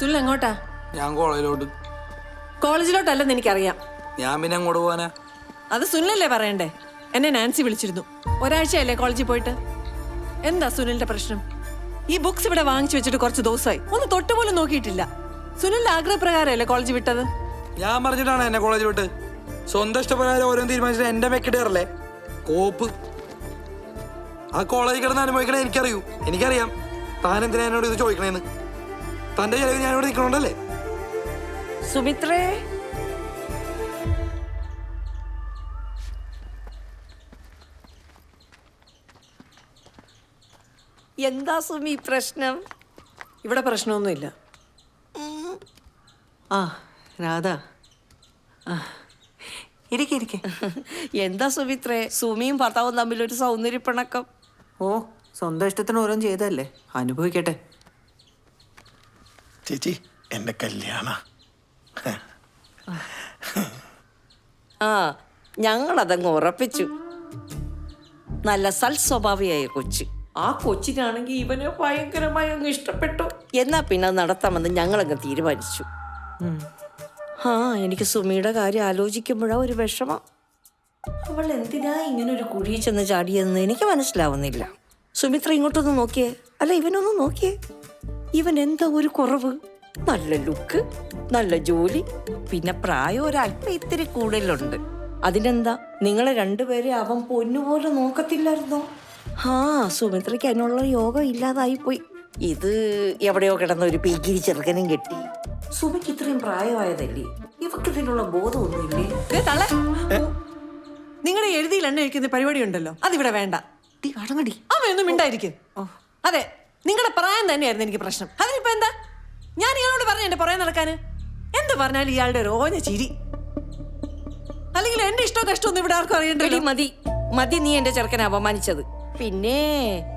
സുനിൽ എങ്ങോട്ടാ? ഞാൻ കോളേജിലോട്ട്. കോളേജിലോട്ടല്ലെന്ന് എനിക്കറിയാം. ഞാൻ പിന്നെ അങ്ങോട്ട് പോവാനാ? അത് സുനിലല്ലേ പറയണ്ടേ? എന്നെ നാൻസി വിളിച്ചിരുന്നു. ഒരാഴ്ചയല്ലേ കോളേജിൽ പോയിട്ട്? എന്താ സുനിലിന്റെ പ്രശ്നം? ഈ ബുക്സ് ഇവിടെ വാങ്ങിച്ചു വെച്ചിട്ട് കുറച്ച് ദിവസമായി. ഒന്ന് തൊട്ട് പോലും നോക്കിയിട്ടില്ല. സുനിലിന്റെ ആഗ്രഹപ്രകാരമല്ലേ കോളേജ് വിട്ടത്? ഞാൻ പറഞ്ഞിട്ടാണ് എന്നെ കോളേജ് വിട്ട്. സ്വന്തം ഇഷ്ടപ്രകാരം ഓരോ തീരുമാനിച്ചിട്ട് എന്റെ മെക്കിടേറല്ലേ? കോപ്പ്. ആ കോളേജിൽ കിടന്ന് അനുഭവിക്കണേ എനിക്കറിയൂ. എനിക്കറിയാം. താൻ എന്തിനാ എന്നോട് ഇത് ചോദിക്കണേന്ന്. തന്റെ ചെലവ് ഞാൻ ഇവിടെ നിൽക്കണോണ്ടല്ലേ? സുമിത്രേ. എന്താ സുമി പ്രശ്നം? ഇവിടെ പ്രശ്നമൊന്നുമില്ല. ആ രാധ. ആ ഇരിക്കെ ഇരിക്കെ. എന്താ സുമിത്രേ? സുമിയും ഭർത്താവും തമ്മിൽ ഒരു സൗന്ദര്യപ്പിണക്കം. ഓ സ്വന്തം ഇഷ്ടത്തിന് ഓരോന്നും ചെയ്തതല്ലേ? അനുഭവിക്കട്ടെ. ചേച്ചി എന്റെ കല്യാണ. ആ ഞങ്ങളതങ്ങ് ഉറപ്പിച്ചു. നല്ല സൽ സ്വഭാവിയായ കൊച്ച്. ആ കൊച്ചിനാണെങ്കിൽ ഇവനെ ഭയങ്കരമായി അങ്ങ് ഇഷ്ടപ്പെട്ടു. എന്നാ പിന്നെ അത് നടത്താമെന്ന് ഞങ്ങളങ്ങ് തീരുമാനിച്ചു. ആ എനിക്ക് സുമിയുടെ കാര്യം ആലോചിക്കുമ്പോഴാ ഒരു വിഷമം. അവൾ എന്തിനാ ഇങ്ങനെ ഒരു കുഴിയിൽ ചെന്ന് ചാടിയെന്ന് എനിക്ക് മനസ്സിലാവുന്നില്ല. സുമിത്ര ഇങ്ങോട്ടൊന്ന് നോക്കിയേ. അല്ല ഇവനൊന്ന് നോക്കിയേ. ഇവൻ എന്താ ഒരു കുറവ്? നല്ല ലുക്ക് നല്ല ജോലി പിന്നെ പ്രായം ഒരല്പം ഇത്തിരി കൂടുതലുണ്ട്. അതിനെന്താ? നിങ്ങളെ രണ്ടുപേരെ അവൻ പൊന്നുപോലെ നോക്കത്തില്ലായിരുന്നോ? ആ സുമിത്രയ്ക്ക് അതിനുള്ള യോഗം ഇല്ലാതായി പോയി ഇത് എവിടെയോ കിടന്ന ഒരു പീക്കിരി ചെറുക്കനും കെട്ടി. സുമിക്ക് ഇത്രയും പ്രായമായതല്ലേ? ഇവക്ക് ഇതിനുള്ള ബോധമൊന്നുമില്ലേ നിങ്ങളുടെ എഴുതിയിൽ എണ്ണ ഒഴിക്കുന്ന പരിപാടി ഉണ്ടല്ലോ അതിവിടെ വേണ്ട. അമ്മയൊന്നും മിണ്ടായിരിക്കും. അതെ നിങ്ങളുടെ പ്രായം തന്നെയായിരുന്നു എനിക്ക് പ്രശ്നം. അതിനിപ്പോ എന്താ? ഞാൻ ഇയാളോട് പറഞ്ഞു എന്റെ പുറകെ നടക്കാന്. എന്ത് പറഞ്ഞാലും ഇയാളുടെ ഒരു ചിരി. അല്ലെങ്കിൽ എന്റെ ഇഷ്ടവും കഷ്ടമൊന്നും ഇവിടെ ആർക്കും അറിയണ്ടല്ലോ. മതി. മതി നീ എന്റെ ചെറുക്കനെ അപമാനിച്ചത്. പിന്നെ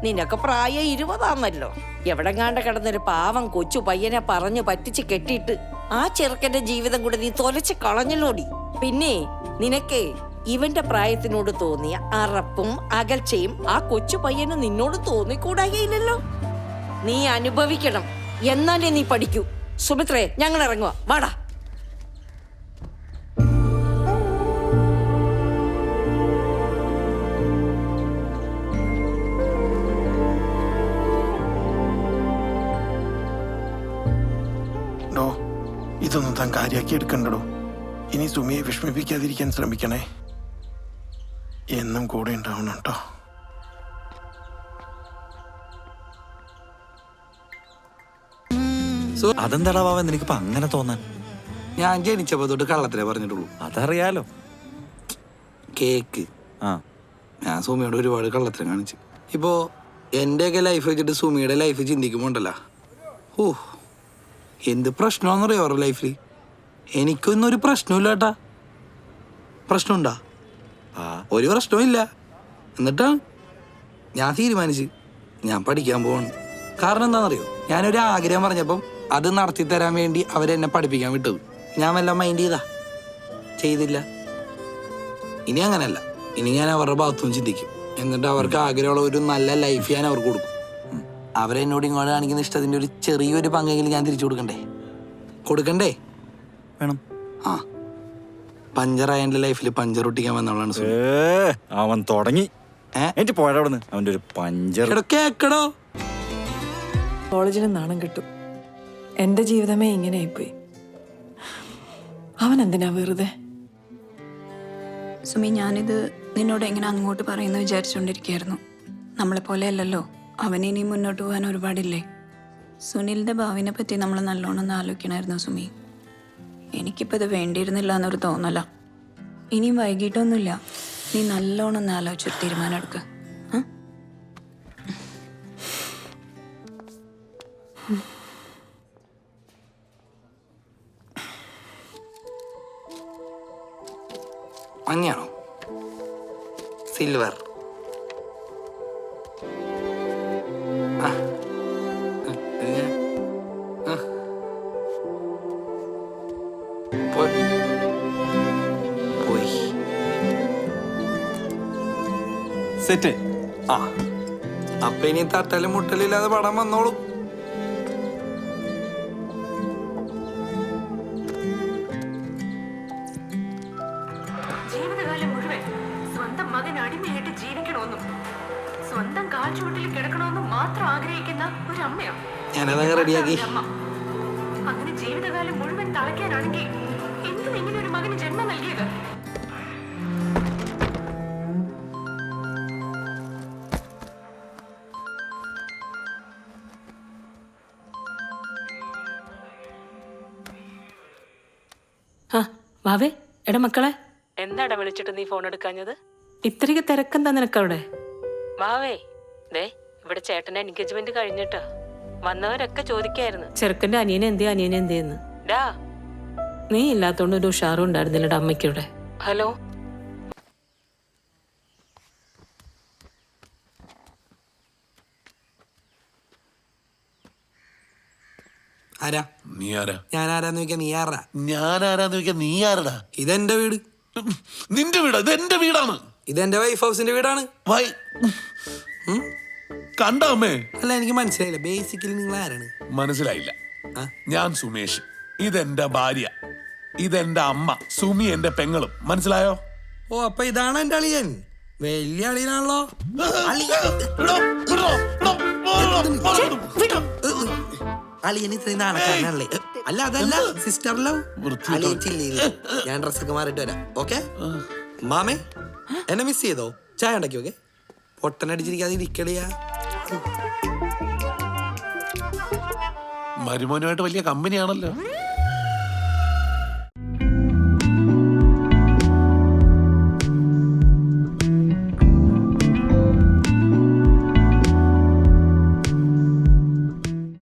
നിനക്ക് പ്രായം ഇരുപതാന്നല്ലോ. എവിടെങ്ങാണ്ട് കിടന്നൊരു പാവം കൊച്ചു പയ്യനെ പറഞ്ഞു പറ്റിച്ച് കെട്ടിയിട്ട് ആ ചെറുക്കന്റെ ജീവിതം കൂടെ നീ തൊലച്ച് കളഞ്ഞല്ലോടി. പിന്നെ നിനക്ക് ഇവന്റെ പ്രായത്തിനോട് തോന്നിയ അറപ്പും അകൽച്ചയും ആ കൊച്ചു പയ്യന് നിന്നോട് തോന്നിക്കൂടായില്ലല്ലോ. നീ അനുഭവിക്കണം. എന്നാലേ നീ പഠിക്കൂ. സുമിത്രേ ഞങ്ങൾ ഇറങ്ങുക വാടാ ഇതൊന്നും താൻ കാര്യാക്കി എടുക്കണ്ടടോ. ഇനി സുമിയെ വിഷമിപ്പിക്കാതിരിക്കാൻ ശ്രമിക്കണേ. എന്നും കൂടെ ഉണ്ടാവണം കേട്ടോ. അതെന്താടാ ബാബ? നിനക്കിപ്പോ അങ്ങനെ തോന്നാൻ? ഞാൻ ജനിച്ചപ്പോ തൊട്ട് കള്ളത്തിലേ പറഞ്ഞിട്ടുള്ളൂ. അതറിയാലോ. കേക്ക്. ആ. ഞാൻ സുമിയോട് ഒരുപാട് കള്ളത്തിലും കാണിച്ചു. ഇപ്പോ എന്റെയൊക്കെ ലൈഫ് വെച്ചിട്ട് സുമിയുടെ ലൈഫ് ചിന്തിക്കുമ്പോ ഉണ്ടല്ലോ. ഓ എന്ത് പ്രശ്നമാണെന്നറിയോ അവരുടെ ലൈഫിൽ എനിക്കൊന്നും ഒരു പ്രശ്നമില്ല ഏട്ടാ പ്രശ്നമുണ്ടാ? ആ. ഒരു പ്രശ്നമില്ല എന്നിട്ടാ ഞാൻ തീരുമാനിച്ച് ഞാൻ പഠിക്കാൻ പോവാണ്. കാരണം എന്താണെന്നറിയോ? ഞാനൊരു ആഗ്രഹം പറഞ്ഞപ്പം അത് നടത്തി തരാൻ വേണ്ടി അവരെന്നെ പഠിപ്പിക്കാൻ വിട്ടത്. ഞാൻ വല്ല മൈൻഡ് ചെയ്താ? ചെയ്തില്ല. ഇനി അങ്ങനല്ല. ഇനി ഞാൻ അവരുടെ ഭാഗത്തും ചിന്തിക്കും. എന്നിട്ട് അവർക്ക് ആഗ്രഹമുള്ള ഒരു നല്ല ലൈഫ് ഞാൻ അവർക്ക് കൊടുക്കും. അവരെന്നോട് ഇങ്ങോട്ട് കാണിക്കുന്ന ഇഷ്ടത്തിന്റെ ഒരു ചെറിയൊരു പങ്കെങ്കിലും ഞാൻ തിരിച്ചു കൊടുക്കണ്ടേ? കൊടുക്കണ്ടേ? വേണം. ആ. പഞ്ചറായ എന്റെ ലൈഫിൽ പഞ്ചർ ഒട്ടിക്കാൻ വന്നവളാണ്. അവൻ തുടങ്ങി. അവന്റെ ഒരു പഞ്ചർ. കേക്കടോ. കോളേജിൽ നാണം കിട്ടും. എന്റെ ജീവിതമേ ഇങ്ങനെയായിപ്പോയി. അവൻ എന്തിനാ വെറുതെ? സുമി ഞാനിത് നിന്നോട് എങ്ങനെ അങ്ങോട്ട് പറയുന്നു വിചാരിച്ചുകൊണ്ടിരിക്കുകയായിരുന്നു നമ്മളെ പോലെ അല്ലല്ലോ. അവന് ഇനി മുന്നോട്ട് പോകാൻ ഒരുപാടില്ലേ? സുനിലിന്റെ ഭാവിനെ പറ്റി നമ്മൾ നല്ലോണം ഒന്ന് ആലോചിക്കണമായിരുന്നു സുമി. എനിക്കിപ്പോൾ ഇത് വേണ്ടിയിരുന്നില്ല എന്നൊരു തോന്നല. ഇനിയും വൈകിട്ടൊന്നുമില്ല. നീ നല്ലോണം ഒന്ന് ആലോചിച്ച് തീരുമാനം എടുക്കുക മഞ്ഞാണോ സിൽവർ സെറ്റ് ആ. അപ്പൊ ഇനി തട്ടലും മുട്ടലും ഇല്ലാതെ പടം വന്നോളും. ചുവട്ടിൽ കിടക്കണമെന്ന് മാത്രം ആഗ്രഹിക്കുന്ന ഒരു അമ്മയോ ഞാനതങ്ങ് റെഡിയാക്കി അമ്മ. അങ്ങനെ ജീവിതകാലം മുഴുവൻ തളയ്ക്കാനാണെങ്കിൽ എന്തിന് ഇങ്ങനെ ഒരു മകന് ജന്മം നൽകിയത്? ആ വാവേ എടാ മക്കളെ. എന്താടാ വിളിച്ചിട്ട് നീ ഫോൺ എടുക്കാഞ്ഞത്? ഇത്രയ്ക്ക് തിരക്കെന്താ നിനക്കവിടെ? വാവേ ദേ ഇവിടെ ചേട്ടന്റെ എൻഗേജ്മെന്റ് കഴിഞ്ഞിട്ടാ വന്നവരൊക്കെ ചോദിക്കായിരുന്നു. ചെറുക്കന്റെ അനിയനെ എന്തേ അനിയനെ എന്തേന്ന് ഡാ. നീ ഇല്ലാത്തോണ്ട് ഒരു ഉഷാറും ഉണ്ടായിരുന്നില്ലടാ അമ്മയ്ക്കൂടെ ഹലോ. ആരാ? നീ ആരാ? ഞാൻ ആരാന്ന് ചോദിക്കാൻ നീ ആരാ? ഞാൻ ആരാന്ന് ചോദിക്കാൻ നീ ആരടാ? ഇതെന്റെ വീട്. നിന്റെ വീട് ഇത് എന്റെ വീടാണ്. ഇതെന്റെ വൈഫ് ഹൗസിന്റെ വീടാണ്. വൈ കണ്ട അമ്മേ? അല്ല എനിക്ക് മനസ്സിലായില്ല. ബേസിക്കലി നിങ്ങൾ ആരാണ്? മനസ്സിലായില്ല? ഞാൻ സുമേഷ്. ഇതെന്റെ ഭാര്യ. ഇതെന്റെ അമ്മ. സുമി എന്റെ പെങ്ങളും. മനസ്സിലായോ? ഓ അപ്പൊ ഇതാണ് എന്റെ അളിയൻ. വലിയ അളിയനാണല്ലോ. അളിയൻ. അളിയൻ ഇത്രയും നാണക്കാരനല്ലേ അല്ല അതല്ല സിസ്റ്റർ ലവ് വൃത്തികെട്ടവൻ. അളിയച്ചില്ലേ ഞാൻ ഡ്രസ്സൊക്കെ മാറിയിട്ട് വരാം. ഓക്കെ മാമേ എന്നെ മിസ് ചെയ്തോ? ചായ ഉണ്ടാക്കി ഓക്കെ പൊട്ടനടിച്ചിരിക്കാതെ ഇരിക്കടിയാ മരുമോനുമായിട്ട് വലിയ കമ്പനിയാണല്ലോ.